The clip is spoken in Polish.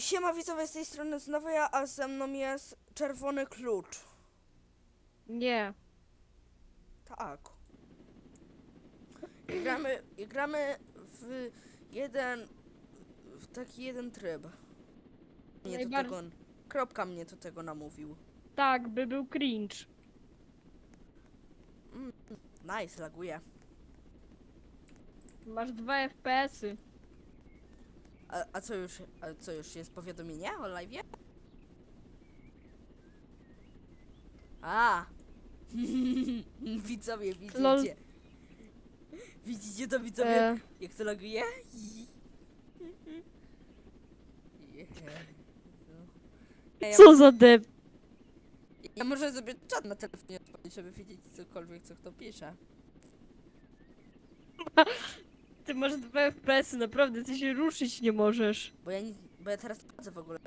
Siema widzowie, z tej strony znowu ja, a ze mną jest czerwony klucz. Nie. Tak. I gramy, i gramy w jeden, w taki jeden tryb. Mnie do Najbar- tego, kropka mnie do tego namówił. Tak, by był cringe. Nice, laguje. Masz dwa FPS-y. A, a co już, a co już jest powiadomienie o live? A! widzowie, widzicie? Lol. Widzicie to widzowie? E, Jak to laguje? Ja, co za deb... ja muszę sobie czat na telefonie odpalić, żeby wiedzieć cokolwiek, co kto pisze. Ty masz dwa FPS-y, naprawdę, ty się ruszyć nie możesz. Bo ja, nie, bo ja teraz chodzę w ogóle.